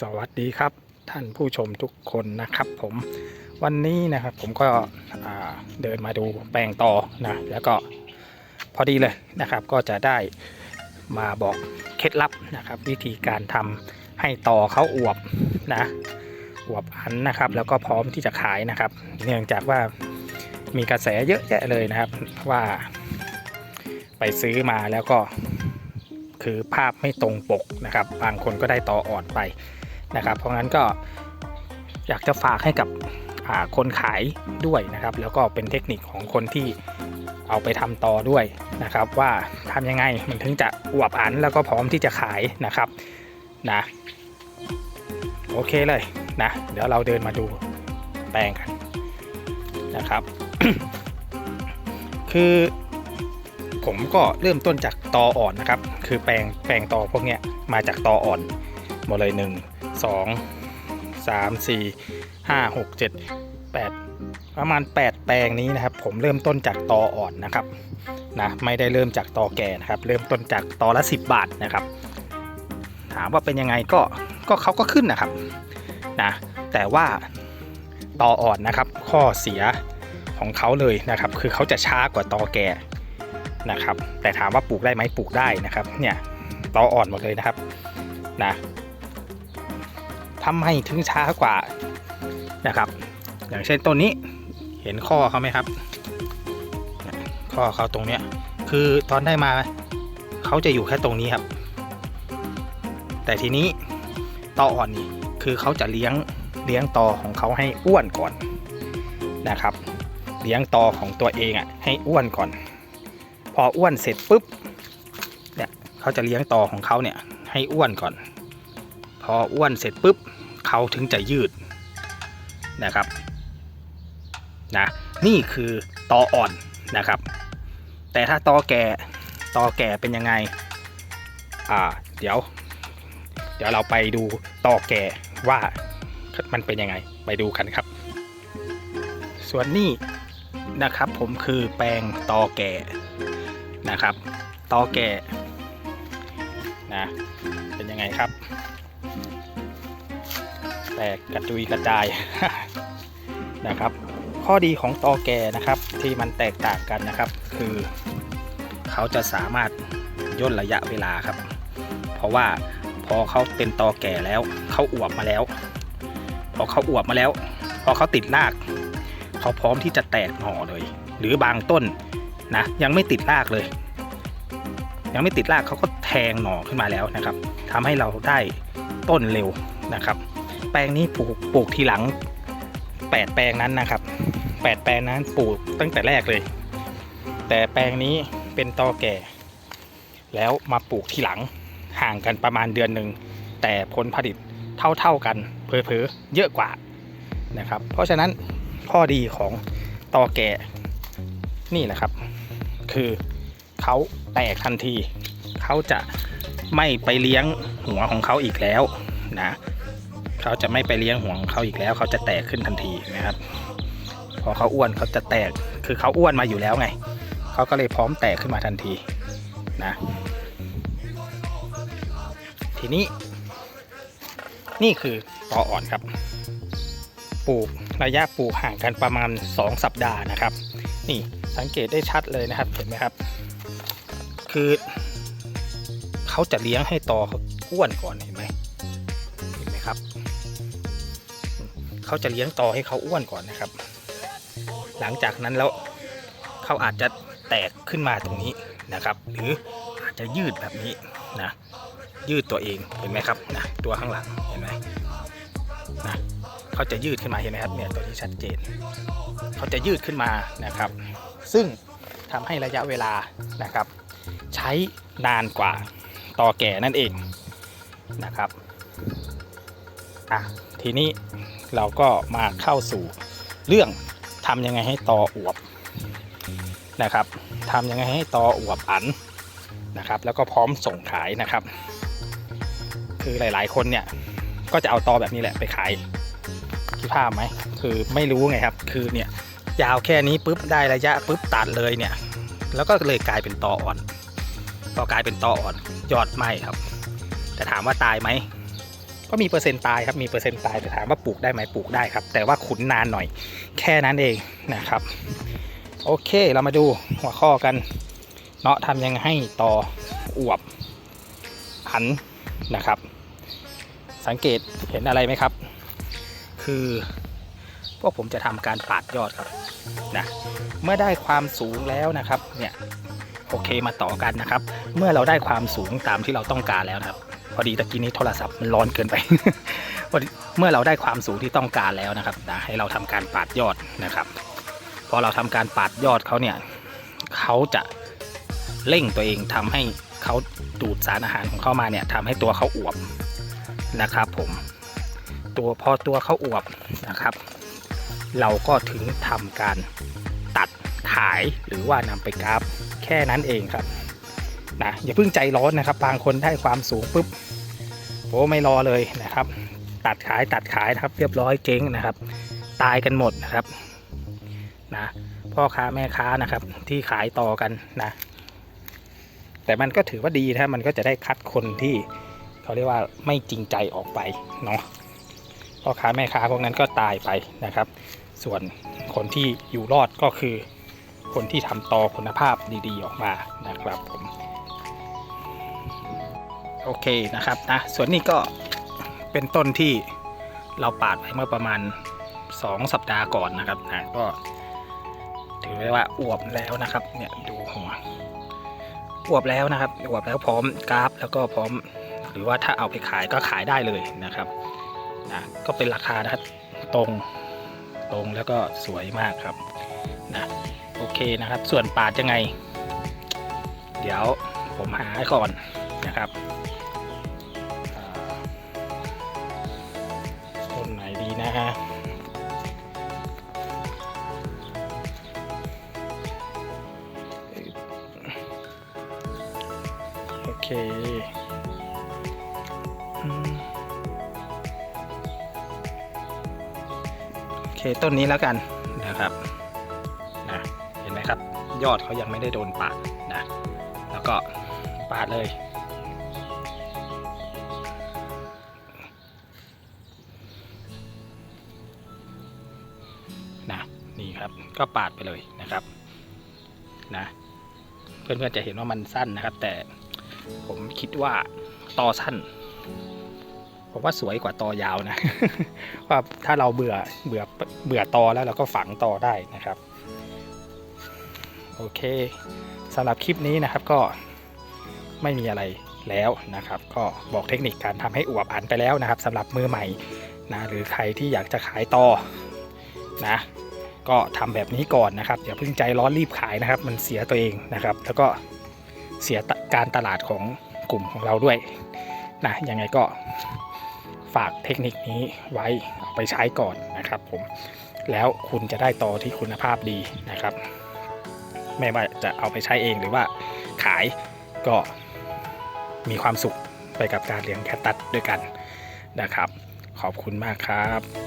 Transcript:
สวัสดีครับท่านผู้ชมทุกคนนะครับผมวันนี้นะครับผมก็เดินมาดูแปลงต่อนะแล้วก็พอดีเลยนะครับ ก็จะได้มาบอกเคล็ดลับนะครับ วิธีการทำให้ต่อเขาอวบนะอวบอันนะครับ แล้วก็พร้อมที่จะขายนะครับ เนื่องจากว่ามีกระแสเยอะแยะเลยนะครับว่าไปซื้อมาแล้วก็ คือภาพไม่ตรงปกนะครับ บางคนก็ได้ต่ออ่อนไปนะครับ เพราะงั้นก็อยากจะฝากให้กับคนขายด้วยนะครับ แล้วก็เป็นเทคนิคของคนที่เอาไปทำต่อด้วยนะครับ ว่าทำยังไงมันถึงจะอวบอันแล้วก็พร้อมที่จะขายนะครับนะโอเคเลยนะเดี๋ยวเราเดินมาดูแปลงกันนะครับ คือ ผมก็เริ่มต้นจากตออ่อนนะครับ คือแปลงแปลงตอพวกเนี้ยมาจากตออ่อนหมดเลยหนึ่งสองสามสี่ห้าหกเจ็ดแปดประมาณ 8 แปลงนี้นะครับ ผมเริ่มต้นจากตออ่อนนะครับนะไม่ได้เริ่มจากตอแก่นะครับ เริ่มต้นจากตอละ 10 บาทนะครับ ถามว่าเป็นยังไงก็ก็เขาก็ขึ้นนะครับนะแต่ว่าตออ่อนนะครับ ข้อเสียของเขาเลยนะครับ คือเขาจะช้ากว่าตอแก่ นะครับ แต่ถามว่าปลูกได้ไหมปลูกได้นะครับ เนี่ยตออ่อนหมดเลยนะครับนะทำไมถึงช้ากว่านะครับ อย่างเช่นต้นนี้เห็นข้อเขาไหมครับ ข้อเขาตรงเนี้ยคือตอนได้มาเขาจะอยู่แค่ตรงนี้ครับ แต่ทีนี้ตออ่อนนี่คือเขาจะเลี้ยงเลี้ยงตอของเขาให้อ้วนก่อนนะครับ เลี้ยงตอของตัวเองอะให้อ้วนก่อน พออ้วนเสร็จปุ๊บเนี่ยเขาจะเลี้ยงต่อของเขาเนี่ยให้อ้วนก่อน พออ้วนเสร็จปุ๊บเขาถึงจะยืดนะครับนะนี่คือตออ่อนนะครับ แต่ถ้าตอแก่ตอแก่เป็นยังไงอ่าเดี๋ยว เดี๋ยวเราไปดูตอแก่ว่ามันเป็นยังไงไปดูกันครับ ส่วนนี้นะครับผมคือแปลงตอแก่ นะครับตอแก่นะเป็นยังไงครับ แตกกระจุยกระจายนะครับ ข้อดีของตอแก่นะครับที่มันแตกต่างกันนะครับ คือเขาจะสามารถย่นระยะเวลาครับ เพราะว่าพอเขาเป็นตอแก่แล้วเขาอวบมาแล้ว พอเขาอวบมาแล้ว พอเขาติดราก เขาพร้อมที่จะแตกหน่อเลย หรือบางต้น นะยังไม่ติดรากเลย ยังไม่ติดรากเขาก็แทงหน่อขึ้นมาแล้วนะครับทำให้เราได้ต้นเร็วนะครับ แปลงนี้ปลูกปลูกทีหลัง 8 แปลงนั้นนะครับ 8 แปลงนั้นปลูกตั้งแต่แรกเลย แต่แปลงนี้เป็นตอแก่ แล้วมาปลูกทีหลังห่างกันประมาณเดือนหนึ่งแต่ผลผลิตเท่าๆกันเพอเพอๆเยอะกว่านะครับ เพราะฉะนั้นข้อดีของตอแก่ นี่แหละครับ คือเขาแตกทันที เขาจะไม่ไปเลี้ยงหัวของเขาอีกแล้วนะเขาจะไม่ไปเลี้ยงหัวของเขาอีกแล้ว เขาจะแตกขึ้นทันทีนะครับ พอเขาอ้วนเขาจะแตกคือเขาอ้วนมาอยู่แล้วไงเขาก็เลยพร้อมแตกขึ้นมาทันทีนะ ทีนี้ นี่คือตออ่อนครับปลูกระยะปลูกห่างกันประมาณ 2 สัปดาห์นะครับ นี่ สังเกตได้ชัดเลยนะครับเห็นไหมครับ คือเขาจะเลี้ยงให้ตอเขาอ้วนก่อนเห็นไหมเห็นไหมครับ เขาจะเลี้ยงตอให้เขาอ้วนก่อนนะครับ หลังจากนั้นแล้วเขาอาจจะแตกขึ้นมาตรงนี้นะครับ หรืออาจจะยืดแบบนี้นะยืดตัวเองเห็นไหมครับนะตัวข้างหลังเห็นไหมนะเขาจะยืดขึ้นมาเห็นไหมครับเนี่ยตัวนี้ชัดเจน เขาจะยืดขึ้นมานะครับ ซึ่งทำให้ระยะเวลานะครับ ใช้นานกว่าต่อแก่นั่นเองนะครับอะทีนี้เราก็มาเข้าสู่เรื่องทำยังไงให้ตออวบนะครับทำยังไงให้ตออวบอันนะครับ แล้วก็พร้อมส่งขายนะครับ คือหลาย ๆ คนเนี่ยก็จะเอาตอแบบนี้แหละไปขายคิดภาพไหมคือไม่รู้ไงครับ คือเนี่ย ยาวแค่นี้ปุ๊บได้ระยะปุ๊บตัดเลยเนี่ย แล้วก็เลยกลายเป็นตออ่อนพอกลายเป็นตออ่อนยอดไหมครับ แต่ถามว่าตายไหมก็มีเปอร์เซ็นต์ตายครับมีเปอร์เซ็นต์ตายแต่ถามว่าปลูกได้ไหมปลูกได้ครับ แต่ว่าขุนนานหน่อย แค่นั้นเองนะครับ โอเคเรามาดูหัวข้อกัน เนาะทำยังไงให้ต่ออวบหันนะครับ สังเกตเห็นอะไรไหมครับ คือ พวกผมจะทำการปาดยอดครับนะเมื่อได้ความสูงแล้วนะครับเนี่ยโอเคมาต่อกันนะครับ เมื่อเราได้ความสูงตามที่เราต้องการแล้วนะครับ พอดีตะกี้นี้โทรศัพท์มันร้อนเกินไปเมื่อเราได้ความสูงที่ต้องการแล้วนะครับนะให้เราทำการปาดยอดนะครับพอเราทำการปาดยอดเขาเนี่ยเขาจะเร่งตัวเองทำให้เขาดูดสารอาหารของเขามาเนี่ยทำให้ตัวเขาอวบนะครับ ผม ตัวพอตัวเขาอวบนะครับ เราก็ถึงทำการตัดขายหรือว่านำไปกราฟแค่นั้นเองครับนะอย่าเพิ่งใจร้อนนะครับบางคนได้ความสูงปุ๊บโอ้ไม่รอเลยนะครับ ตัดขายตัดขายนะครับ เรียบร้อยเจ๊งนะครับ ตายกันหมดนะครับนะพ่อค้าแม่ค้านะครับที่ขายต่อกันนะแต่มันก็ถือว่าดีนะมันก็จะได้คัดคนที่เขาเรียกว่าไม่จริงใจออกไปเนาะ พ่อค้าแม่ค้าพวกนั้นก็ตายไปนะครับ ส่วนคนที่อยู่รอดก็คือ คนที่ทำตอคุณภาพดีๆออกมานะครับผมโอเคนะครับนะส่วนนี้ก็เป็นต้นที่เราปาดไปเมื่อประมาณ 2 สัปดาห์ก่อนนะครับนะก็ถือได้ว่าอวบแล้วนะครับเนี่ยดูหัวอวบแล้วนะครับอวบแล้วพร้อมกราฟ แล้วก็พร้อม หรือว่าถ้าเอาไปขายก็ขายได้เลยนะครับ นะก็เป็นราคานะครับตรงตรงแล้วก็สวยมากครับนะโอเคนะครับ ส่วนปาดยังไง เดี๋ยวผมหาก่อนนะครับต้นไหนดีนะฮะโอเค เคต้นนี้แล้วกันนะครับนะเห็นไหมครับ ยอดเขายังไม่ได้โดนปาดนะแล้วก็ปาดเลย นะนี่ครับก็ปาดไปเลยนะครับนะเพื่อนๆจะเห็นว่ามันสั้นนะครับ แต่ผมคิดว่าต่อสั้น ผมว่าสวยกว่าตอยาวนะว่าถ้าเราเบื่อเบื่อเบื่อตอแล้วเราก็ฝังตอได้นะครับ โอเคสำหรับคลิปนี้นะครับก็ไม่มีอะไรแล้วนะครับ ก็บอกเทคนิคการทำให้อวบอันไปแล้วนะครับสำหรับมือใหม่นะหรือใครที่อยากจะขายต่อนะก็ทำแบบนี้ก่อนนะครับอย่าเพิ่งใจร้อนรีบขายนะครับ มันเสียตัวเองนะครับ แล้วก็เสียการตลาดของกลุ่มของเราด้วยนะยังไงก็ ฝากเทคนิคนี้ไว้เอาไปใช้ก่อนนะครับผมแล้วคุณจะได้ต่อที่คุณภาพดีนะครับ ไม่ว่าจะเอาไปใช้เองหรือว่าขายก็มีความสุขไปกับการเลี้ยงแคตตัสด้วยกันนะครับ ขอบคุณมากครับ